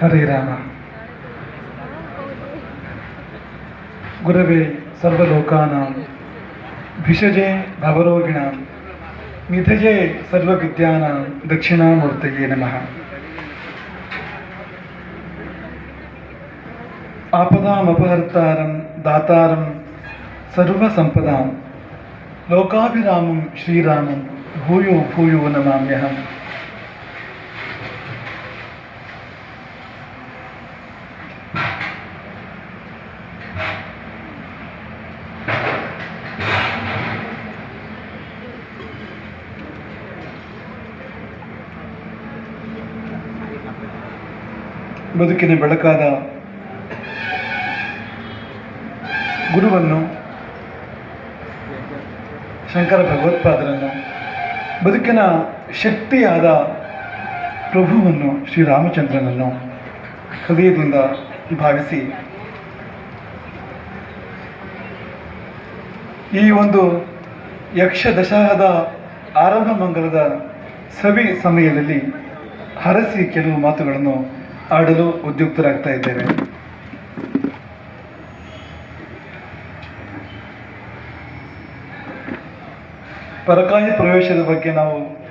हरे रामा। गुरवे सर्वलोकानां, भिषजे भवरोगिणां, निधजे सर्वविद्यानां दक्षिणामूर्त नम। आपदापहर्ता दाता सर्वसंपदा लोकाभिरामं, श्रीराम, भूयो भूयो नमाम्यहम्। ಬದುಕಿನ ಬೆಳಕಾದ ಗುರುವನ್ನು ಶಂಕರ ಭಗವತ್ಪಾದರನ್ನು ಬದುಕಿನ ಶಕ್ತಿಯಾದ ಪ್ರಭುವನ್ನು ಶ್ರೀರಾಮಚಂದ್ರನನ್ನು ಹೃದಯದಿಂದ ಭಾವಿಸಿ ಈ ಒಂದು ಯಕ್ಷ ದಶಹದ ಆರಂಭ ಮಂಗಲದ ಸವಿ ಸಮಯದಲ್ಲಿ ಹರಸಿ ಕೆಲವು ಮಾತುಗಳನ್ನು ಆಡಲು ಉದ್ಯುಕ್ತರಾಗ್ತಾ ಇದ್ದೇವೆ ಪರಕಾಯ ಪ್ರವೇಶದ ಬಗ್ಗೆ ನಾವು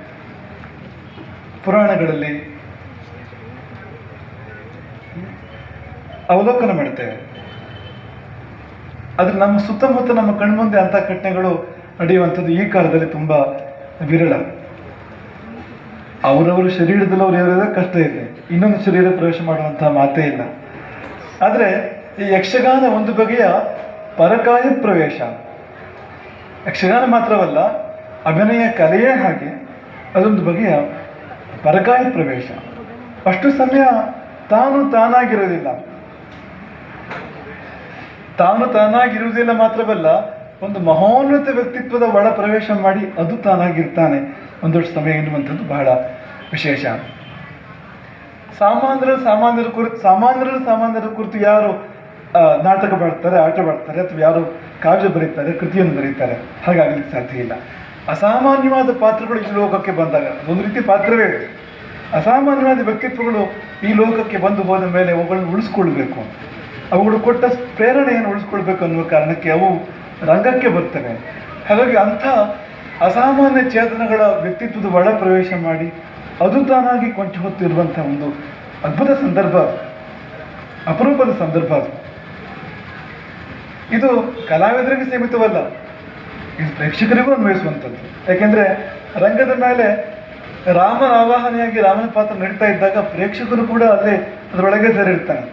ಪುರಾಣಗಳಲ್ಲಿ ಅವಲೋಕನ ಮಾಡ್ತೇವೆ ಆದರೆ ನಮ್ಮ ಸುತ್ತಮುತ್ತ ನಮ್ಮ ಕಣ್ಮುಂದೆ ಅಂಥ ಘಟನೆಗಳು ನಡೆಯುವಂಥದ್ದು ಈ ಕಾಲದಲ್ಲಿ ತುಂಬಾ ವಿರಳ. ಅವರವರ ಶರೀರದಲ್ಲಿ ಅವ್ರು ಕಷ್ಟ ಇದೆ ಇನ್ನೊಂದು ಶರೀರ ಪ್ರವೇಶ ಮಾಡುವಂತಹ ಮಾತೇ ಇಲ್ಲ. ಆದರೆ ಈ ಯಕ್ಷಗಾನ ಒಂದು ಬಗೆಯ ಪರಕಾಯ ಪ್ರವೇಶ. ಯಕ್ಷಗಾನ ಮಾತ್ರವಲ್ಲ, ಅಭಿನಯ ಕಲೆಯೇ ಹಾಗೆ ಅದೊಂದು ಬಗೆಯ ಪರಕಾಯ ಪ್ರವೇಶ. ಅಷ್ಟು ಸಮಯ ತಾನು ತಾನಾಗಿರೋದಿಲ್ಲ. ತಾನು ತಾನಾಗಿರುವುದಿಲ್ಲ ಮಾತ್ರವಲ್ಲ, ಒಂದು ಮಹೋನ್ನತ ವ್ಯಕ್ತಿತ್ವದ ಒಳ ಪ್ರವೇಶ ಮಾಡಿ ಅದು ತಾನಾಗಿರ್ತಾನೆ. ಒಂದಷ್ಟು ಸಮಯ ಎನ್ನುವಂಥದ್ದು ಬಹಳ ವಿಶೇಷ. ಸಾಮಾನ್ಯರ ಸಾಮಾನ್ಯರ ಕುರಿತು ಸಾಮಾನ್ಯರ ಸಾಮಾನ್ಯರ ಕುರಿತು ಯಾರು ನಾಟಕ ಮಾಡ್ತಾರೆ, ಆಟ ಮಾಡ್ತಾರೆ, ಅಥವಾ ಯಾರು ಕಾವ್ಯ ಬರೀತಾರೆ, ಕೃತಿಯನ್ನು ಬರೀತಾರೆ? ಹಾಗಾಗಲಿಕ್ಕೆ ಸಾಧ್ಯ ಇಲ್ಲ. ಅಸಾಮಾನ್ಯವಾದ ಪಾತ್ರಗಳು ಈ ಲೋಕಕ್ಕೆ ಬಂದಾಗ ಒಂದು ರೀತಿ ಪಾತ್ರವೇ ಅಸಾಮಾನ್ಯವಾದ ವ್ಯಕ್ತಿತ್ವಗಳು ಈ ಲೋಕಕ್ಕೆ ಬಂದು ಹೋದ ಮೇಲೆ ಅವುಗಳನ್ನು ಉಳಿಸ್ಕೊಳ್ಬೇಕು. ಅವುಗಳು ಕೊಟ್ಟ ಪ್ರೇರಣೆಯನ್ನು ಉಳಿಸ್ಕೊಳ್ಬೇಕು ಅನ್ನುವ ಕಾರಣಕ್ಕೆ ಅವು ರಂಗಕ್ಕೆ ಬರ್ತವೆ. ಹಾಗಾಗಿ ಅಂಥ ಅಸಾಮಾನ್ಯ ಚೇತನಗಳ ವ್ಯಕ್ತಿತ್ವದ ಒಳ ಪ್ರವೇಶ ಮಾಡಿ ಅದು ತಾನಾಗಿ ಕೊಂಚ ಹೊತ್ತಿರುವಂಥ ಒಂದು ಅದ್ಭುತ ಸಂದರ್ಭ, ಅಪರೂಪದ ಸಂದರ್ಭ ಅದು. ಇದು ಕಲಾವಿದರಿಗೆ ಸೀಮಿತವಲ್ಲ, ಇದು ಪ್ರೇಕ್ಷಕರಿಗೂ ಅನ್ವಯಿಸುವಂಥದ್ದು. ಯಾಕೆಂದರೆ ರಂಗದ ಮೇಲೆ ರಾಮನ ಆವಾಹನೆಯಾಗಿ ರಾಮನ ಪಾತ್ರ ನಡೀತಾ ಇದ್ದಾಗ ಪ್ರೇಕ್ಷಕರು ಕೂಡ ಅಲ್ಲಿ ಅದರೊಳಗೆ ಸೇರಿರ್ತಾನೆ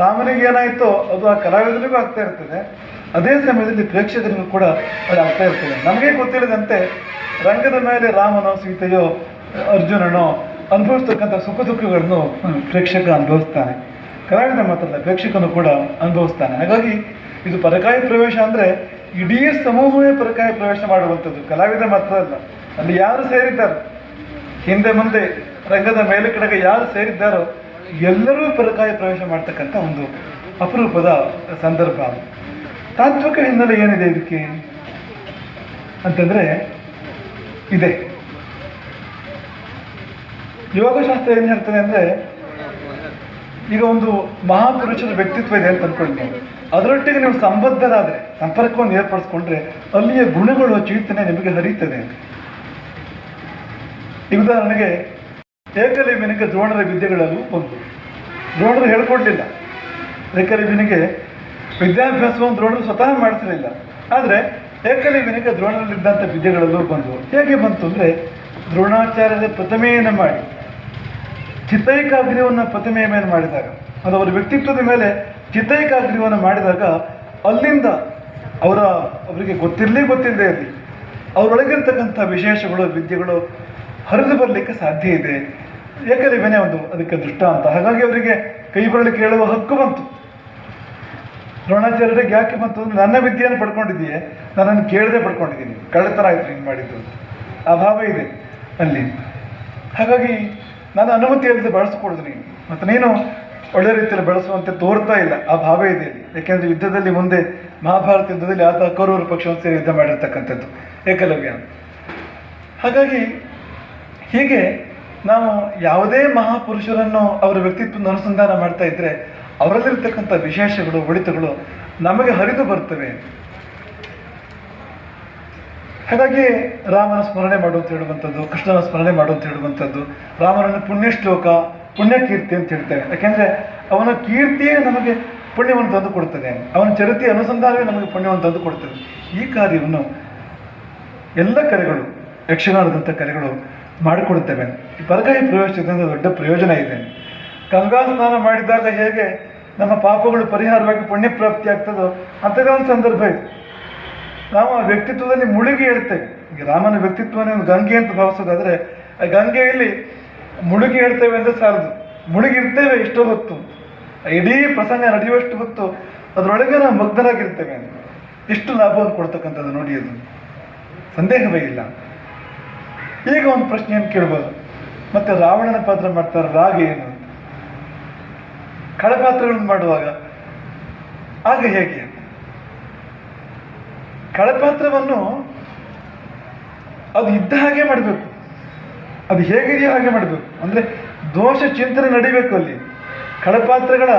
ರಾಮನಿಗೆ ಏನಾಯಿತೋ ಅದು ಆ ಕಲಾವಿದರಿಗೂ ಆಗ್ತಾ ಇರ್ತದೆ. ಅದೇ ಸಮಯದಲ್ಲಿ ಪ್ರೇಕ್ಷಕರಿಗೂ ಕೂಡ ಅದು ಆಗ್ತಾ ಇರ್ತದೆ. ನಮಗೆ ಗೊತ್ತಿಲ್ಲದಂತೆ ರಂಗದ ಮೇಲೆ ರಾಮನೋ ಸೀತೆಯೋ ಅರ್ಜುನನೋ ಅನುಭವಿಸ್ತಕ್ಕಂಥ ಸುಖ ದುಃಖಗಳನ್ನು ಪ್ರೇಕ್ಷಕ ಅನುಭವಿಸ್ತಾನೆ. ಕಲಾವಿದ ಮಾತ್ರ ಪ್ರೇಕ್ಷಕನು ಕೂಡ ಅನುಭವಿಸ್ತಾನೆ. ಹಾಗಾಗಿ ಇದು ಪರಕಾಯ ಪ್ರವೇಶ ಅಂದ್ರೆ ಇಡೀ ಸಮೂಹವೇ ಪರಕಾಯ ಪ್ರವೇಶ ಮಾಡುವಂಥದ್ದು. ಕಲಾವಿದ ಮಾತ್ರ ಅಲ್ಲ, ಅಲ್ಲಿ ಯಾರು ಸೇರಿದ್ದಾರೆ? ಹಿಂದೆ ಮುಂದೆ ರಂಗದ ಮೇಲೆ ಕಡೆಗೆ ಯಾರು ಸೇರಿದ್ದಾರೋ ಎಲ್ಲರೂ ಪರಕಾಯ ಪ್ರವೇಶ ಮಾಡ್ತಕ್ಕಂಥ ಒಂದು ಅಪರೂಪದ ಸಂದರ್ಭ. ತಾತ್ವಿಕ ಹಿನ್ನೆಲೆ ಏನಿದೆ ಇದಕ್ಕೆ? ಅಂತಂದ್ರೆ, ಇದೆ. ಯೋಗಶಾಸ್ತ್ರ ಏನು ಹೇಳ್ತದೆ ಅಂದ್ರೆ, ಈಗ ಒಂದು ಮಹಾಪುರುಷರ ವ್ಯಕ್ತಿತ್ವ ಇದೆ ಅಂತ ಅನ್ಕೊಳ್ಳಿ ನೀವು ಅದರೊಟ್ಟಿಗೆ ನೀವು ಸಂಬದ್ಧರಾದರೆ, ಸಂಪರ್ಕವನ್ನು ಏರ್ಪಡಿಸ್ಕೊಂಡ್ರೆ ಅಲ್ಲಿಯ ಗುಣಗಳು, ಚೈತನ್ಯ ನಿಮಗೆ ಹರಿಯುತ್ತದೆ. ಈಗ ಉದಾಹರಣೆಗೆ ಏಕಲಿವಿನಿಗೆ ದ್ರೋಣರ ವಿದ್ಯೆಗಳಲ್ಲೂ ಒಂದು ದ್ರೋಣರು ಹೇಳ್ಕೊಡ್ಲಿಲ್ಲ. ಏಕಲಿವಿನಿಗೆ ವಿದ್ಯಾಭ್ಯಾಸವನ್ನು ದ್ರೋಣರು ಸ್ವತಃ ಮಾಡಿಸಲಿಲ್ಲ. ಆದರೆ ಏಕಲಿವಿನಿಗೆ ದ್ರೋಣರಲ್ಲಿದ್ದಂಥ ವಿದ್ಯೆಗಳಲ್ಲೂ ಬಂದವು ಹೇಗೆ ಬಂತು ಅಂದರೆ, ದ್ರೋಣಾಚಾರ್ಯರ ಪ್ರಥಮೆಯನ್ನು ಮಾಡಿ. ಚಿತ್ತೈಕಾಗ್ರ್ಯವನ್ನು ಪ್ರತಿಮೆಯ ಮೇಲೆ ಮಾಡಿದಾಗ, ಅದು ಅವರ ವ್ಯಕ್ತಿತ್ವದ ಮೇಲೆ ಚಿತ್ತೈಕಾಗ್ರ್ಯವನ್ನು ಮಾಡಿದಾಗ, ಅಲ್ಲಿಂದ ಅವರ, ಅವರಿಗೆ ಗೊತ್ತಿರಲಿ ಗೊತ್ತಿಲ್ಲದೆ ಇರಲಿ, ಅವರೊಳಗಿರ್ತಕ್ಕಂಥ ವಿಶೇಷಗಳು, ವಿದ್ಯೆಗಳು ಹರಿದು ಬರಲಿಕ್ಕೆ ಸಾಧ್ಯ ಇದೆ. ಏಕಲಿವೆನೇ ಒಂದು ಅದಕ್ಕೆ ದೃಷ್ಟಾಂತ. ಹಾಗಾಗಿ ಅವರಿಗೆ ಕೈ ಬರಲು ಕೇಳುವ ಹಕ್ಕು ಬಂತು. ದ್ರೋಣಾಚಾರ್ಯರಿಗೆ ಯಾಕೆ ಬಂತು ನನ್ನ ವಿದ್ಯೆಯನ್ನು ಪಡ್ಕೊಂಡಿದ್ದೀಯೆ, ನನ್ನನ್ನು ಕೇಳದೆ ಪಡ್ಕೊಂಡಿದ್ದೀನಿ. ಕಳ್ಳತನ ಆಯ್ತು ಹಿಂಗೆ ಮಾಡಿದ್ದು ಆ ಭಾವ ಇದೆ ಅಲ್ಲಿ. ಹಾಗಾಗಿ ನಾನು ಅನುಮತಿ ಇಲ್ಲದೆ ಬಳಸ್ಕೊಡುದು ನೀನು. ಮತ್ತು ನೀನು ಒಳ್ಳೆ ರೀತಿಯಲ್ಲಿ ಬಳಸುವಂತೆ ತೋರ್ತಾ ಇಲ್ಲ. ಆ ಭಾವ ಇದೆ. ಯಾಕೆಂದ್ರೆ ಯುದ್ಧದಲ್ಲಿ ಮುಂದೆ ಮಹಾಭಾರತ ಯುದ್ಧದಲ್ಲಿ ಆತ ಕೌರವರ ಪಕ್ಷವನ್ನು ಸೇರಿ ಯುದ್ಧ ಮಾಡಿರ್ತಕ್ಕಂಥದ್ದು. ಏಕಲವ್ಯ. ಹಾಗಾಗಿ ಹೀಗೆ ನಾವು ಯಾವುದೇ ಮಹಾಪುರುಷರನ್ನು ಅವರ ವ್ಯಕ್ತಿತ್ವದ ಅನುಸಂಧಾನ ಮಾಡ್ತಾ ಇದ್ದರೆ ಅವರಲ್ಲಿರ್ತಕ್ಕಂಥ ವಿಶೇಷಗಳು, ಒಳಿತುಗಳು ನಮಗೆ ಹರಿದು ಬರ್ತವೆ. ಹಾಗಾಗಿ ರಾಮನ ಸ್ಮರಣೆ ಮಾಡು ಅಂತ ಹೇಳುವಂಥದ್ದು, ಕೃಷ್ಣನ ಸ್ಮರಣೆ ಮಾಡು ಅಂತ ಹೇಳುವಂಥದ್ದು, ರಾಮನನ್ನು ಪುಣ್ಯ ಶ್ಲೋಕ, ಪುಣ್ಯ ಕೀರ್ತಿ ಅಂತ ಹೇಳ್ತೇವೆ. ಯಾಕೆಂದ್ರೆ ಅವನ ಕೀರ್ತಿಯೇ ನಮಗೆ ಪುಣ್ಯವನ್ನು ತಂದು ಕೊಡುತ್ತದೆ ಅವನ ಚರಿತ್ರೆ ಅನುಸಂಧಾನವೇ ನಮಗೆ ಪುಣ್ಯವನ್ನು ತಂದು ಕೊಡುತ್ತದೆ ಈ ಕಾರ್ಯವನ್ನು ಎಲ್ಲ ಕರೆಗಳು, ಯಕ್ಷಗಾನದಂಥ ಕರೆಗಳು ಮಾಡಿಕೊಡುತ್ತವೆ. ಪರಕಾಯಿ ಪ್ರವೇಶದಿಂದ ದೊಡ್ಡ ಪ್ರಯೋಜನ ಇದೆ. ಗಂಗಾ ಸ್ನಾನ ಮಾಡಿದಾಗ ಹೇಗೆ ನಮ್ಮ ಪಾಪಗಳು ಪರಿಹಾರವಾಗಿ ಪುಣ್ಯ ಪ್ರಾಪ್ತಿ ಆಗ್ತದೋ ಅಂಥದ್ದೇ ಒಂದು ಸಂದರ್ಭ ಇದೆ. ಆ ವ್ಯಕ್ತಿತ್ವದಲ್ಲಿ ಮುಳುಗಿ ಹೇಳ್ತೇವೆ ಈಗ ರಾಮನ ವ್ಯಕ್ತಿತ್ವನೇ ಗಂಗೆ ಅಂತ ಭಾವಿಸೋದಾದ್ರೆ, ಆ ಗಂಗೆಯಲ್ಲಿ ಮುಳುಗಿ ಹೇಳ್ತೇವೆ ಅಂದರೆ ಸಾಲದು. ಮುಳುಗಿರ್ತೇವೆ ಎಷ್ಟೋ ಹೊತ್ತು. ಇಡೀ ಪ್ರಸಂಗ ನಡೆಯುವಷ್ಟು ಹೊತ್ತು ಅದರೊಳಗೆ ನಾವು ಮಗ್ನರಾಗಿರ್ತೇವೆ ಎಷ್ಟು ಲಾಭವನ್ನು ಕೊಡ್ತಕ್ಕಂಥದ್ದು ನೋಡಿ ಅದು. ಸಂದೇಹವೇ ಇಲ್ಲ. ಈಗ ಒಂದು ಪ್ರಶ್ನೆಯನ್ನು ಕೇಳ್ಬೋದು. ಮತ್ತೆ ರಾವಣನ ಪಾತ್ರ ಮಾಡ್ತಾರೆ, ರಾಗ ಏನು ಅಂತ. ಕಳಪಾತ್ರಗಳನ್ನು ಮಾಡುವಾಗ, ಆಗ ಹೇಗೆ? ಕಳಪಾತ್ರವನ್ನು ಅದು ಇದ್ದ ಹಾಗೆ ಮಾಡಬೇಕು. ಅದು ಹೇಗಿದೆಯೋ ಹಾಗೆ ಮಾಡಬೇಕು. ಅಂದರೆ ದೋಷ ಚಿಂತನೆ ನಡಿಬೇಕು ಅಲ್ಲಿ. ಕಳಪಾತ್ರಗಳ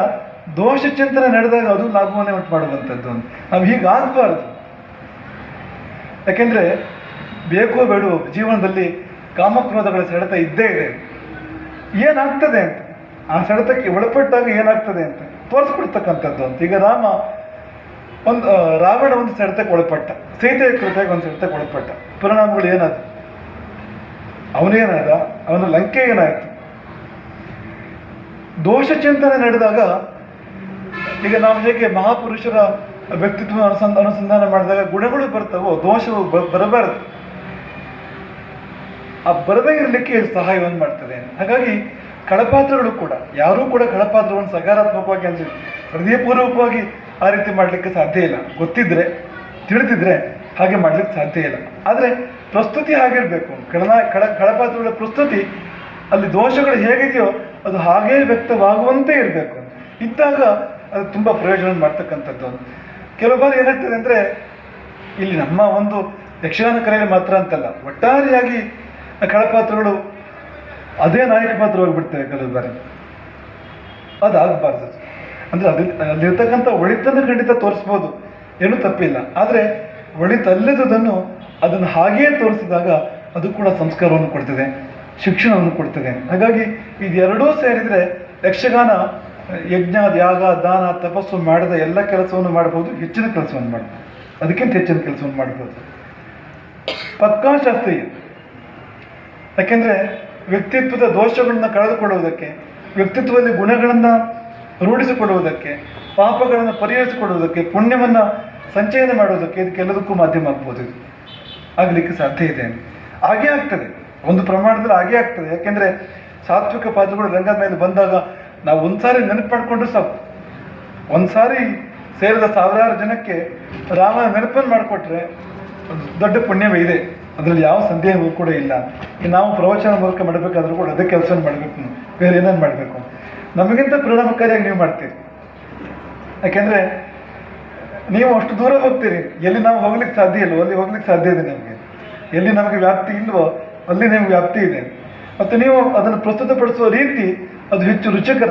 ದೋಷ ಚಿಂತನೆ ನಡೆದಾಗ ಅದು ಲಾಭವನ್ನೇ ಉಂಟು ಮಾಡುವಂಥದ್ದು ನಾವು ಹೀಗಾಗಬಾರ್ದು ಯಾಕೆಂದರೆ ಬೇಕೋ ಬೇಡೋ ಜೀವನದಲ್ಲಿ ಕಾಮಕ್ರೋಧಗಳ ಸೆಳೆತ ಇದ್ದೇ ಇದೆ. ಏನಾಗ್ತದೆ ಅಂತ? ಆ ಸೆಳೆತಕ್ಕೆ ಒಳಪಟ್ಟಾಗ ಏನಾಗ್ತದೆ ಅಂತ? ತೋರಿಸ್ಕೊಡ್ತಕ್ಕಂಥದ್ದು ಅಂತ. ಈಗ ರಾಮ ಒಂದು ರಾವಣ ಒಂದು ಸೆಡ್ತಕ್ಕೆ ಒಳಪಟ್ಟ, ಸೀತೆಯ ಕೃತೆಗೆ ಒಂದು ಸೆಡ್ತಕ್ಕೆ ಒಳಪಟ್ಟ. ಪರಿಣಾಮಗಳು ಏನಾದ್ರು ಅವನೇನಾದ ಅವನ ಲಂಕೆ ಏನಾಯ್ತು? ದೋಷ ಚಿಂತನೆ ನಡೆದಾಗ, ಈಗ ನಾವು ಹೇಗೆ ಮಹಾಪುರುಷರ ವ್ಯಕ್ತಿತ್ವ ಅನುಸಂಧ, ಅನುಸಂಧಾನ ಮಾಡಿದಾಗ ಗುಣಗಳು ಬರ್ತಾವೋ, ದೋಷವು ಬರಬಾರದು. ಆ ಬರದೇ ಇರಲಿಕ್ಕೆ ಸಹಾಯವನ್ನು ಮಾಡ್ತದೆ. ಹಾಗಾಗಿ ಕಳಪಾತ್ರಗಳು ಕೂಡ, ಯಾರೂ ಕೂಡ ಕಳಪಾತ್ರವನ್ನು ಸಕಾರಾತ್ಮಕವಾಗಿ ಅಂದ್ರೆ ಹೃದಯಪೂರ್ವಕವಾಗಿ ಆ ರೀತಿ ಮಾಡಲಿಕ್ಕೆ ಸಾಧ್ಯ ಇಲ್ಲ. ಗೊತ್ತಿದ್ರೆ, ತಿಳಿದಿದ್ರೆ ಹಾಗೆ ಮಾಡಲಿಕ್ಕೆ ಸಾಧ್ಯ ಇಲ್ಲ. ಆದರೆ ಪ್ರಸ್ತುತಿ ಹಾಗಿರಬೇಕು. ಕಳನ ಕಳ ಕಳಪಾತ್ರಗಳ ಪ್ರಸ್ತುತಿ, ಅಲ್ಲಿ ದೋಷಗಳು ಹೇಗಿದೆಯೋ ಅದು ಹಾಗೇ ವ್ಯಕ್ತವಾಗುವಂತೆ ಇರಬೇಕು. ಇದ್ದಾಗ ಅದು ತುಂಬ ಪ್ರಯೋಜನ ಮಾಡ್ತಕ್ಕಂಥದ್ದು. ಕೆಲವು ಬಾರಿ ಏನಾಗ್ತದೆ ಅಂದರೆ, ಇಲ್ಲಿ ನಮ್ಮ ಒಂದು ಯಕ್ಷಗಾನ ಕಲೆಯಲ್ಲಿ ಮಾತ್ರ ಅಂತಲ್ಲ, ಒಟ್ಟಾರೆಯಾಗಿ ಕಳಪಾತ್ರಗಳು ಅದೇ ನಾಯಕ ಪಾತ್ರವಾಗಿ ಬಿಡ್ತೇವೆ ಕೆಲವು ಬಾರಿ. ಅದಾಗಬಾರ್ದು. ಅಂದ್ರೆ ಅಲ್ಲಿ ಅಲ್ಲಿರ್ತಕ್ಕಂಥ ಒಳಿತನ್ನು ಖಂಡಿತ ತೋರಿಸ್ಬೋದು. ಏನೂ ತಪ್ಪಿಲ್ಲ. ಆದರೆ ಒಳಿತಲ್ಲದನ್ನು ಅದನ್ನು ಹಾಗೆಯೇ ತೋರಿಸಿದಾಗ ಅದು ಕೂಡ ಸಂಸ್ಕಾರವನ್ನು ಕೊಡ್ತದೆ, ಶಿಕ್ಷಣವನ್ನು ಕೊಡ್ತದೆ. ಹಾಗಾಗಿ ಇದೆರಡೂ ಸೇರಿದರೆ ಯಕ್ಷಗಾನ, ಯಜ್ಞ, ಯಾಗ, ದಾನ, ತಪಸ್ಸು ಮಾಡಿದ ಎಲ್ಲ ಕೆಲಸವನ್ನು ಮಾಡ್ಬೋದು, ಹೆಚ್ಚಿನ ಕೆಲಸವನ್ನು ಮಾಡ್ಬೋದು. ಅದಕ್ಕಿಂತ ಹೆಚ್ಚಿನ ಕೆಲಸವನ್ನು ಮಾಡ್ಬೋದು. ಪಕ್ಕಾ ಶಾಸ್ತ್ರೀಯ. ಯಾಕೆಂದರೆ ವ್ಯಕ್ತಿತ್ವದ ದೋಷಗಳನ್ನ ಕಳೆದುಕೊಳ್ಳುವುದಕ್ಕೆ ವ್ಯಕ್ತಿತ್ವದಲ್ಲಿ ಗುಣಗಳನ್ನು ರೂಢಿಸಿಕೊಳ್ಳುವುದಕ್ಕೆ, ಪಾಪಗಳನ್ನು ಪರಿಹರಿಸಿಕೊಳ್ಳುವುದಕ್ಕೆ, ಪುಣ್ಯವನ್ನು ಸಂಚಯನ ಮಾಡುವುದಕ್ಕೆ ಇದಕ್ಕೆಲ್ಲದಕ್ಕೂ ಮಾಧ್ಯಮ ಆಗ್ಬೋದು ಇದು. ಆಗಲಿಕ್ಕೆ ಸಾಧ್ಯ ಇದೆ. ಹಾಗೇ ಆಗ್ತದೆ. ಒಂದು ಪ್ರಮಾಣದಲ್ಲಿ ಹಾಗೇ ಆಗ್ತದೆ. ಯಾಕೆಂದ್ರೆ ಸಾತ್ವಿಕ ಪಾತ್ರಗಳು ರಂಗದ ಮೇಲೆ ಬಂದಾಗ ನಾವು ಒಂದ್ಸಾರಿ ನೆನಪು ಮಾಡಿಕೊಂಡ್ರೆ ಸಾಕು. ಒಂದ್ಸಾರಿ ಸೇರಿದ ಸಾವಿರಾರು ಜನಕ್ಕೆ ರಾಮನ ನೆನಪನ್ನು ಮಾಡಿಕೊಟ್ರೆ ದೊಡ್ಡ ಪುಣ್ಯವೇ ಇದೆ. ಅದರಲ್ಲಿ ಯಾವ ಸಂದೇಹವೂ ಕೂಡ ಇಲ್ಲ. ನಾವು ಪ್ರವಚನ ಮೂಲಕ ಮಾಡಬೇಕಾದ್ರೂ ಕೂಡ ಅದೇ ಕೆಲಸವನ್ನು ಮಾಡಬೇಕು. ಬೇರೆ ಏನನ್ನು ಮಾಡಬೇಕು? ನಮಗಿಂತ ಪರಿಣಾಮಕಾರಿಯಾಗಿ ನೀವು ಮಾಡ್ತೀರಿ. ಯಾಕೆಂದ್ರೆ ನೀವು ಅಷ್ಟು ದೂರ ಹೋಗ್ತೀರಿ. ಎಲ್ಲಿ ನಾವು ಹೋಗ್ಲಿಕ್ಕೆ ಸಾಧ್ಯ ಇಲ್ವೋ, ಅಲ್ಲಿ ಹೋಗ್ಲಿಕ್ಕೆ ಸಾಧ್ಯ ಇದೆ ನಮಗೆ. ಎಲ್ಲಿ ನಮಗೆ ವ್ಯಾಪ್ತಿ ಇಲ್ವೋ, ಅಲ್ಲಿ ನಿಮ್ಗೆ ವ್ಯಾಪ್ತಿ ಇದೆ. ಮತ್ತು ನೀವು ಅದನ್ನು ಪ್ರಸ್ತುತಪಡಿಸುವ ರೀತಿ ಅದು ಹೆಚ್ಚು ರುಚಿಕರ,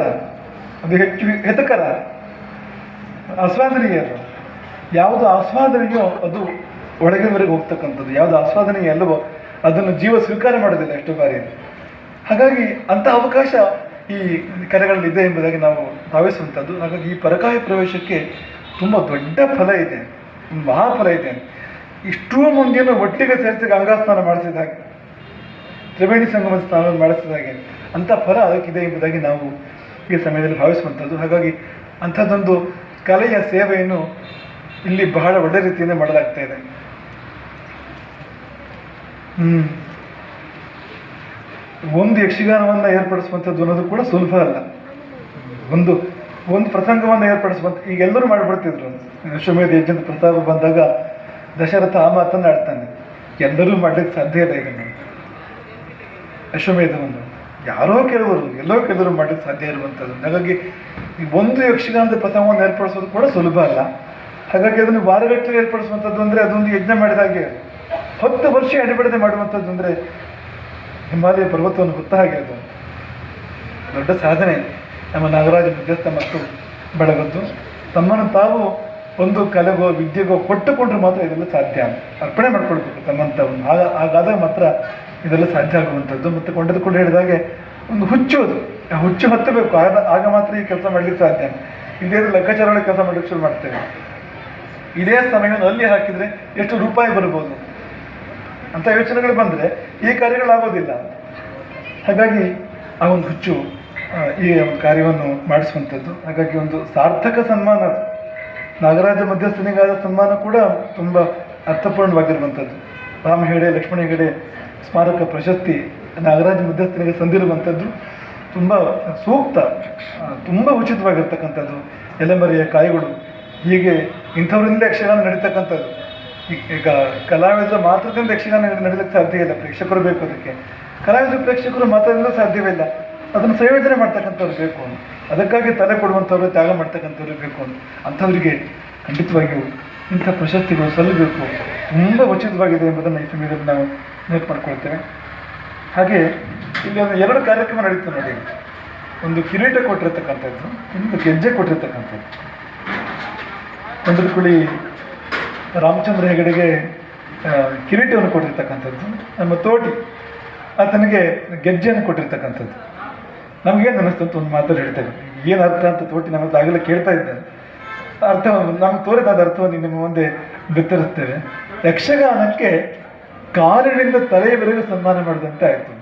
ಅದು ಹೆಚ್ಚು ಹಿತಕರ. ಆಸ್ವಾದನೀಯ ಅದು. ಯಾವುದು ಆಸ್ವಾದನೆಯೋ ಅದು ಒಳಗಿನವರೆಗೆ ಹೋಗ್ತಕ್ಕಂಥದ್ದು. ಯಾವುದು ಆಸ್ವಾದನೀಯ ಅಲ್ಲವೋ, ಅದನ್ನು ಜೀವ ಸ್ವೀಕಾರ ಮಾಡೋದಿಲ್ಲ ಎಷ್ಟು ಬಾರಿ. ಹಾಗಾಗಿ ಅಂಥ ಅವಕಾಶ ಈ ಕರೆಗಳಲ್ಲಿ ಇದೆ ಎಂಬುದಾಗಿ ನಾವು ಭಾವಿಸುವಂಥದ್ದು. ಹಾಗಾಗಿ ಈ ಪರಕಾಯ ಪ್ರವೇಶಕ್ಕೆ ತುಂಬ ದೊಡ್ಡ ಫಲ ಇದೆ. ಮಹಾಫಲ ಇದೆ. ಇಷ್ಟೂ ಮಂದಿಯನ್ನು ಒಟ್ಟಿಗೆ ಸೇರಿಸಿ ಗಂಗಾಸ್ನಾನ ಮಾಡಿಸಿದ ಹಾಗೆ, ತ್ರಿವೇಣಿ ಸಂಗಮ ಸ್ನಾನ ಮಾಡಿಸಿದ ಹಾಗೆ ಅಂಥ ಫಲ ಅದಕ್ಕಿದೆ ಎಂಬುದಾಗಿ ನಾವು ಈ ಸಮಯದಲ್ಲಿ ಭಾವಿಸುವಂಥದ್ದು. ಹಾಗಾಗಿ ಅಂಥದ್ದೊಂದು ಕಲೆಯ ಸೇವೆಯನ್ನು ಇಲ್ಲಿ ಬಹಳ ಒಳ್ಳೆ ರೀತಿಯಿಂದ ಮಾಡಲಾಗ್ತಾ ಇದೆ. ಹ್ಮ್. ಒಂದು ಯಕ್ಷಗಾನವನ್ನು ಏರ್ಪಡಿಸುವಂಥದ್ದು ಅನ್ನೋದು ಕೂಡ ಸುಲಭ ಅಲ್ಲ. ಒಂದು ಒಂದು ಪ್ರಸಂಗವನ್ನು ಏರ್ಪಡಿಸುವಂತ ಈಗ ಎಲ್ಲರೂ ಮಾಡಿಬಿಡ್ತಿದ್ರು. ಅಶ್ವಮೇಧ ಯಜ್ಞದ ಪ್ರತಾಪ ಬಂದಾಗ ದಶರಥ ಆ ಮಾತನ್ನು ಆಡ್ತಾನೆ. ಎಲ್ಲರೂ ಮಾಡ್ಲಿಕ್ಕೆ ಸಾಧ್ಯ ಇಲ್ಲ ಈಗ. ಅಶ್ವಮೇಧವನ್ನು ಯಾರೋ ಕೆಲವರು, ಎಲ್ಲೋ ಕೆಲವರು ಮಾಡ್ಲಿಕ್ಕೆ ಸಾಧ್ಯ ಇರುವಂಥದ್ದು. ಹಾಗಾಗಿ ಈ ಒಂದು ಯಕ್ಷಗಾನದ ಪ್ರಸಂಗವನ್ನು ಏರ್ಪಡಿಸೋದು ಕೂಡ ಸುಲಭ ಅಲ್ಲ. ಹಾಗಾಗಿ ಅದನ್ನು ವಾರಗಟ್ಟಲೆ ಏರ್ಪಡಿಸುವಂಥದ್ದು ಅಂದರೆ ಅದೊಂದು ಯಜ್ಞ ಮಾಡಿದಾಗೆ ಹತ್ತು ವರ್ಷ ಎಡಬಿಡದೆ ಮಾಡುವಂಥದ್ದು ಅಂದರೆ ಹಿಮಾಲಯ ಪರ್ವತವನ್ನು ಹೊತ್ತ ಹಾಗೆ ದೊಡ್ಡ ಸಾಧನೆ. ನಮ್ಮ ನಾಗರಾಜ ಮಧ್ಯಸ್ಥ ಮತ್ತು ಬೆಳಗದ್ದು. ತಮ್ಮನ್ನು ತಾವು ಒಂದು ಕಲೆಗೋ, ವಿದ್ಯೆಗೋ ಕೊಟ್ಟುಕೊಂಡ್ರೆ ಮಾತ್ರ ಇದೆಲ್ಲ ಸಾಧ್ಯ. ಅರ್ಪಣೆ ಮಾಡ್ಕೊಳ್ಬೇಕು ತಮ್ಮಂತ ಒಂದು ಆಗ ಹಾಗಾದಾಗ ಮಾತ್ರ ಇದೆಲ್ಲ ಸಾಧ್ಯ ಆಗುವಂಥದ್ದು. ಮತ್ತು ಕೊಂಡದ್ದು ಕೊಂಡು ಹೇಳಿದಾಗೆ ಒಂದು ಹುಚ್ಚು ಅದು ಆ ಹುಚ್ಚು ಹತ್ತಬೇಕು. ಆಗ ಆಗ ಮಾತ್ರ ಈ ಕೆಲಸ ಮಾಡಲಿಕ್ಕೆ ಸಾಧ್ಯ. ಇದೇ ಲೆಕ್ಕಾಚಾರ ಕೆಲಸ ಮಾಡಲಿಕ್ಕೆ ಶುರು ಮಾಡ್ತೇವೆ. ಇದೇ ಸಮಯವನ್ನು ಅಲ್ಲಿ ಹಾಕಿದರೆ ಎಷ್ಟು ರೂಪಾಯಿ ಬರ್ಬೋದು? ಅಂತ ಯೋಚನೆಗಳು ಬಂದರೆ ಈ ಕಾರ್ಯಗಳಾಗೋದಿಲ್ಲ ಹಾಗಾಗಿ ಆ ಒಂದು ಹುಚ್ಚು ಈ ಒಂದು ಕಾರ್ಯವನ್ನು ಮಾಡಿಸುವಂಥದ್ದು ಹಾಗಾಗಿ ಒಂದು ಸಾರ್ಥಕ ಸನ್ಮಾನ ಅದು. ನಾಗರಾಜ ಮಧ್ಯಸ್ಥನಿಗಾದ ಸನ್ಮಾನ ಕೂಡ ತುಂಬ ಅರ್ಥಪೂರ್ಣವಾಗಿರುವಂಥದ್ದು ರಾಮ ಹೆಗಡೆ ಲಕ್ಷ್ಮಣ ಹೆಗಡೆ ಸ್ಮಾರಕ ಪ್ರಶಸ್ತಿ ನಾಗರಾಜ ಮಧ್ಯಸ್ಥನಿಗೆ ಸಂದಿರುವಂಥದ್ದು ತುಂಬ ಸೂಕ್ತ ತುಂಬ ಉಚಿತವಾಗಿರ್ತಕ್ಕಂಥದ್ದು. ಎಲೆಮರೆಯ ಕಾಯಿಗಳು, ಹೀಗೆ ಇಂಥವರಿಂದಲೇ ಯಕ್ಷಗಾನ ನಡೀತಕ್ಕಂಥದ್ದು. ಈಗ ಕಲಾವಿದರ ಮಾತ್ರದಿಂದ ಯಕ್ಷಗಾನ ನಡೀಲಿಕ್ಕೆ ಸಾಧ್ಯ ಇಲ್ಲ, ಪ್ರೇಕ್ಷಕರು ಬೇಕು ಅದಕ್ಕೆ. ಕಲಾವಿದರು, ಪ್ರೇಕ್ಷಕರು ಮಾತ್ರದಿಂದ ಸಾಧ್ಯವಿಲ್ಲ ಅದನ್ನು ಸಂಯೋಜನೆ ಮಾಡ್ತಕ್ಕಂಥವ್ರು ಬೇಕು ಅದಕ್ಕಾಗಿ ತಲೆ ಕೊಡುವಂಥವ್ರು, ತ್ಯಾಗ ಮಾಡ್ತಕ್ಕಂಥವ್ರು ಬೇಕು ಅಂಥವರಿಗೆ ಖಂಡಿತವಾಗಿಯೂ ಇಂಥ ಪ್ರಶಸ್ತಿಗಳು ಸಲ್ಲಬೇಕು. ತುಂಬ ಉಚಿತವಾಗಿದೆ ಎಂಬುದನ್ನು ಈ ಸಮಯದಲ್ಲಿ ನಾವು ನೆನಪು ಮಾಡ್ಕೊಳ್ತೇವೆ. ಹಾಗೆ ಇಲ್ಲಿ ಒಂದು ಎರಡು ಕಾರ್ಯಕ್ರಮ ನಡೀತು ನೋಡಿ. ಒಂದು ಕಿರೀಟ ಕೊಟ್ಟಿರ್ತಕ್ಕಂಥದ್ದು, ಇನ್ನೊಂದು ಗೆಜ್ಜೆ ಕೊಟ್ಟಿರ್ತಕ್ಕಂಥದ್ದು. ಕುಂಡಲಕುಳಿ ರಾಮಚಂದ್ರ ಹೆಗಡೆಗೆ ಕಿರೀಟವನ್ನು ಕೊಟ್ಟಿರ್ತಕ್ಕಂಥದ್ದು, ನಮ್ಮ ತೋಟಿ. ಆತನಿಗೆ ಗೆಜ್ಜೆಯನ್ನು ಕೊಟ್ಟಿರ್ತಕ್ಕಂಥದ್ದು. ನಮಗೇನು ಅನ್ನಿಸ್ತು ಅಂತ ಒಂದು ಮಾತಲ್ಲಿ ಹೇಳ್ತೇವೆ ಏನು ಅರ್ಥ ಅಂತ ತೋಟಿ ನಮ್ಮ ಆಗಲೇ ಕೇಳ್ತಾ ಇದ್ದೇನೆ ಅರ್ಥ ನಮ್ಗೆ ತೋರಿದಾದ ಅರ್ಥವನ್ನು ನಿಮ್ಮ ಮುಂದೆ ಬಿತ್ತರಿಸ್ತೇವೆ. ಯಕ್ಷಗಾನಕ್ಕೆ ಕಾಲಿನಿಂದ ತಲೆಯವರೆಗೂ ಸನ್ಮಾನ ಮಾಡಿದಂತೆ ಆಯಿತು.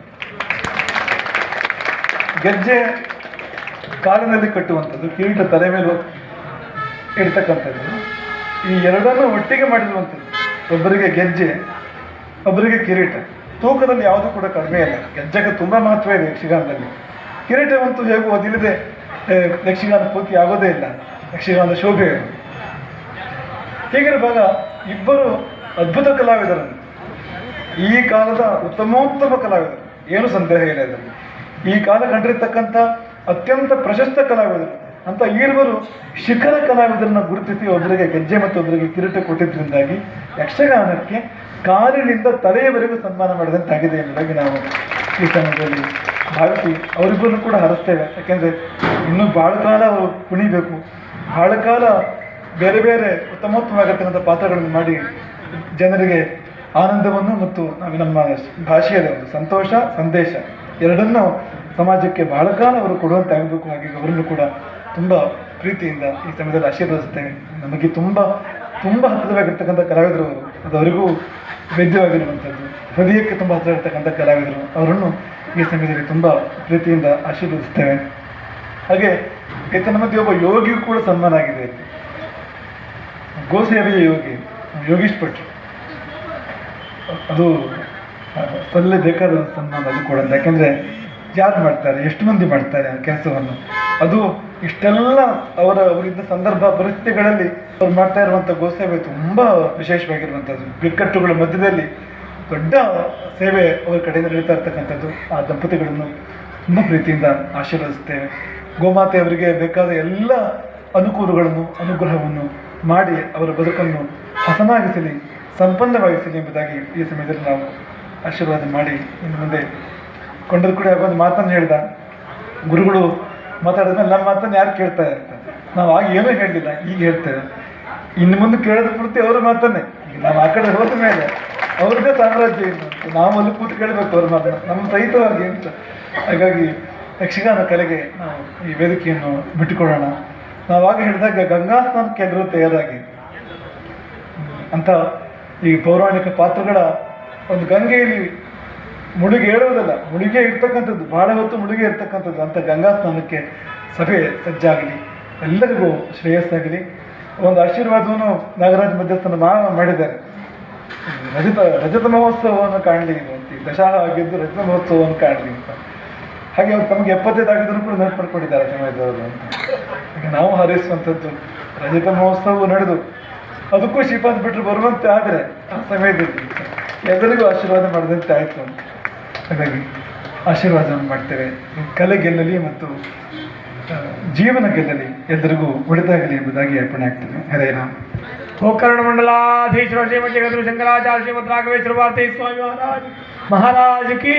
ಗೆಜ್ಜೆ ಕಾಲಿನಲ್ಲಿ ಕಟ್ಟುವಂಥದ್ದು, ಕಿರೀಟ ತಲೆ ಮೇಲೆ ಇಡ್ತಕ್ಕಂಥದ್ದು. ಈ ಎರಡನ್ನೂ ಒಟ್ಟಿಗೆ ಮಾಡಿರುವಂಥದ್ದು. ಒಬ್ಬರಿಗೆ ಗೆಜ್ಜೆ, ಒಬ್ಬರಿಗೆ ಕಿರೀಟ. ತೂಕದಲ್ಲಿ ಯಾವುದೂ ಕೂಡ ಕಡಿಮೆ ಇಲ್ಲ. ಗೆಜ್ಜೆಗೆ ತುಂಬ ಮಹತ್ವ ಇದೆ ಯಕ್ಷಗಾನದಲ್ಲಿ. ಕಿರೀಟವಂತೂ ಹೇಗೂ ಅದಿಲ್ಲದೆ ಯಕ್ಷಗಾನ ಪೂರ್ತಿ ಆಗೋದೇ ಇಲ್ಲ. ಯಕ್ಷಗಾನದ ಶೋಭೆ. ಹೀಗಿರುವಾಗ ಇಬ್ಬರು ಅದ್ಭುತ ಕಲಾವಿದರನ್ನು, ಈ ಕಾಲದ ಉತ್ತಮೋತ್ತಮ ಕಲಾವಿದರು. ಏನು ಸಂದೇಹ ಇಲ್ಲ ಇದರಲ್ಲಿ. ಈ ಕಾಲ ಕಂಡಿರ್ತಕ್ಕಂಥ ಅತ್ಯಂತ ಪ್ರಶಸ್ತ ಕಲಾವಿದರು. ಅಂತ ಈರುವರು ಶಿಖರ ಕಲಾವಿದರನ್ನ ಗುರುತಿಸಿ ಒಬ್ಬರಿಗೆ ಗೆಜ್ಜೆ ಮತ್ತು ಒಬ್ಬರಿಗೆ ಕಿರೀಟ ಕೊಟ್ಟಿದ್ದರಿಂದಾಗಿ ಯಕ್ಷಗಾನಕ್ಕೆ ಕಾಲಿನಿಂದ ತಲೆಯವರೆಗೂ ಸನ್ಮಾನ ಮಾಡಿದಂತಾಗಿದೆ ಎಂಬುದಾಗಿ ನಾವು ಈ ಸಮಯದಲ್ಲಿ ಭಾವಿಸಿ ಅವರಿಬ್ಬರನ್ನು ಕೂಡ ಹರಿಸ್ತೇವೆ. ಯಾಕೆಂದರೆ ಇನ್ನೂ ಬಹಳ ಕಾಲ ಅವರು ಕುಣಿಬೇಕು. ಬಹಳ ಕಾಲ ಬೇರೆ ಬೇರೆ ಉತ್ತಮೋತ್ತಮವಾಗಿರ್ತಕ್ಕಂಥ ಪಾತ್ರಗಳನ್ನು ಮಾಡಿ ಜನರಿಗೆ ಆನಂದವನ್ನು ಮತ್ತು ನಮ್ಮ ಭಾಷೆಯಲ್ಲಿ ಒಂದು ಸಂತೋಷ, ಸಂದೇಶ ಎರಡನ್ನೂ ಸಮಾಜಕ್ಕೆ ಬಹಳ ಕಾಲ ಅವರು ಕೊಡುವಂತೆ ಆಗಬೇಕು ಹಾಗೆ ಅವರನ್ನು ಕೂಡ ತುಂಬ ಪ್ರೀತಿಯಿಂದ ಈ ಸಮಯದಲ್ಲಿ ಆಶೀರ್ವದಿಸ್ತೇವೆ ನಮಗೆ ತುಂಬ ತುಂಬ ಹತ್ತಿರವಾಗಿರ್ತಕ್ಕಂಥ ಕಲಾವಿದರು ಅವರು ಅದು ಅವರಿಗೂ ವೇದ್ಯವಾಗಿರುವಂಥದ್ದು. ಹೃದಯಕ್ಕೆ ತುಂಬ ಹತ್ತಿರ ಇರ್ತಕ್ಕಂಥ ಕಲಾವಿದರು. ಅವರನ್ನು ಈ ಸಮಯದಲ್ಲಿ ತುಂಬ ಪ್ರೀತಿಯಿಂದ ಆಶೀರ್ವದಿಸ್ತೇವೆ ಹಾಗೆ ಈತನ ಮಧ್ಯೆ ಒಬ್ಬ ಯೋಗಿಯೂ ಕೂಡ ಸನ್ಮಾನ ಆಗಿದೆ. ಗೋಸೇವೆಯ ಯೋಗಿ, ಯೋಗೀಶ್ ಭಟ್. ಅದು ಸಲ್ಲೇ ಬೇಕಾದ ಸನ್ಮಾನ ಅದು ಕೂಡ. ಯಾಕೆಂದರೆ ಯಾರು ಮಾಡ್ತಾರೆ, ಎಷ್ಟು ಮಂದಿ ಮಾಡ್ತಾರೆ ಕೆಲಸವನ್ನು. ಅದು ಇಷ್ಟೆಲ್ಲ ಅವರ ಅವರಿದ್ದ ಸಂದರ್ಭ, ಪರಿಸ್ಥಿತಿಗಳಲ್ಲಿ ಅವ್ರು ಮಾಡ್ತಾ ಇರುವಂಥ ಗೋಸೇವೆ ತುಂಬ ವಿಶೇಷವಾಗಿರುವಂಥದ್ದು ಬಿಕ್ಕಟ್ಟುಗಳ ಮಧ್ಯದಲ್ಲಿ ದೊಡ್ಡ ಸೇವೆ ಅವರ ಕಡೆಯಿಂದ ನಡೀತಾ ಇರ್ತಕ್ಕಂಥದ್ದು. ಆ ದಂಪತಿಗಳನ್ನು ತುಂಬ ಪ್ರೀತಿಯಿಂದ ಆಶೀರ್ವದಿಸ್ತೇವೆ ಗೋಮಾತೆ ಅವರಿಗೆ ಬೇಕಾದ ಎಲ್ಲ ಅನುಕೂಲಗಳನ್ನು, ಅನುಗ್ರಹವನ್ನು ಮಾಡಿ ಅವರ ಬದುಕನ್ನು ಹಸನಾಗಿಸಲಿ, ಸಂಪನ್ನವಾಗಿಸಲಿ ಎಂಬುದಾಗಿ ಈ ಸಮಯದಲ್ಲಿ ನಾವು ಆಶೀರ್ವಾದ ಮಾಡಿ ಇನ್ನು ಮುಂದೆ ಕೊಂಡರು ಕೂಡ ಒಂದು ಮಾತನ್ನು ಹೇಳಿದ ಗುರುಗಳು ಮಾತಾಡಿದ್ಮೇಲೆ ನಮ್ಮ ಮಾತನ್ನು ಯಾರು ಕೇಳ್ತಾ ಇರ್ತಾರೆ ನಾವು ಆಗ ಏನೂ ಹೇಳಲಿಲ್ಲ, ಈಗ ಹೇಳ್ತೇವೆ. ಇನ್ನು ಮುಂದೆ ಕೇಳಿದ ಪೂರ್ತಿ ಅವ್ರ ಮಾತನ್ನೇ. ಈಗ ನಾವು ಆ ಕಡೆ ಹೋದ ಮೇಲೆ ಅವ್ರದ್ದೇ ಸಾಮ್ರಾಜ್ಯ ಏನು ನಾವು ಅಲ್ಲಿ ಕೂತು ಕೇಳಬೇಕು ಅವ್ರ ಮಾತನ್ನ. ನಮ್ಮ ಸಹಿತವಾಗಿ ಅಂತ ಹಾಗಾಗಿ ಯಕ್ಷಗಾನ ಕಲೆಗೆ ನಾವು ಈ ವೇದಿಕೆಯನ್ನು ಬಿಟ್ಟುಕೊಡೋಣ. ನಾವು ಆಗ ಹೇಳಿದಾಗ ಗಂಗಾ ಸ್ನಾನ ಕೇಂದ್ರ ತಯಾರಾಗಿ. ಅಂತ ಈ ಪೌರಾಣಿಕ ಪಾತ್ರಗಳ ಒಂದು ಗಂಗೆಯಲ್ಲಿ ಮುಳುಗಿ ಹೇಳುವುದಲ್ಲ, ಮುಳುಗೆ ಇರ್ತಕ್ಕಂಥದ್ದು, ಬಹಳ ಹೊತ್ತು ಮುಳುಗೆ ಇರ್ತಕ್ಕಂಥದ್ದು ಅಂತ ಗಂಗಾ ಸ್ನಾನಕ್ಕೆ ಸಭೆ ಸಜ್ಜಾಗಲಿ. ಎಲ್ಲರಿಗೂ ಶ್ರೇಯಸ್ಸಾಗಲಿ. ಒಂದು ಆಶೀರ್ವಾದವನ್ನು ನಾಗರಾಜ ಮಧ್ಯಸ್ಥನ ಮಾಡಿದ್ದಾರೆ. ರಜತ ರಜತ ಮಹೋತ್ಸವವನ್ನು ಕಾಣಲಿ ಅಂತ. ದಶಾಹ ಆಗಿದ್ದು ರಜತ ಮಹೋತ್ಸವವನ್ನು ಕಾಣಲಿ ಅಂತ. ಹಾಗೆ ಅವ್ರು ತಮಗೆ ಎಪ್ಪತ್ತೈದು ಆಗಿದ್ರು ಕೂಡ ನೆನಪು ಸಮಯದವರು ಅಂತ. ಈಗ ನಾವು ಹಾರೈಸುವಂಥದ್ದು ರಜತ ಮಹೋತ್ಸವ ನಡೆದು ಅದಕ್ಕೂ ಶ್ರೀಪಾದ್ ಬಿಟ್ಟರು ಬರುವಂತೆ ಆದರೆ ಆ ಸಮಯದಲ್ಲಿ ಎಲ್ಲರಿಗೂ ಆಶೀರ್ವಾದ ಮಾಡಿದಂತೆ ಆಯಿತು ಅಂತ. ಅದಾಗಿ ಆಶೀರ್ವಾದವನ್ನು ಮಾಡ್ತೇವೆ. ಕಲೆ ಗೆಲ್ಲಲಿ ಮತ್ತು ಜೀವನ ಗೆಲ್ಲಲಿ ಎಲ್ಲರಿಗೂ ಒಳಿತಾಗಲಿ ಎಂಬುದಾಗಿ ಅರ್ಪಣೆ ಆಗ್ತದೆ ಹರೇ ರಾಮ್. ಗೋಕರ್ಣ ಮಂಡಲಾಧೀಶ್ವರ ಶ್ರೀಮತಿ ಶಂಕರಾಚಾರ್ಯ ಶ್ರೀಮತ್ ರಾಘವೇಶ್ವರ ಭಾರತೀ ಸ್ವಾಮಿ ಮಹಾರಾಜ್ ಮಹಾರಾಜ್ ಕಿ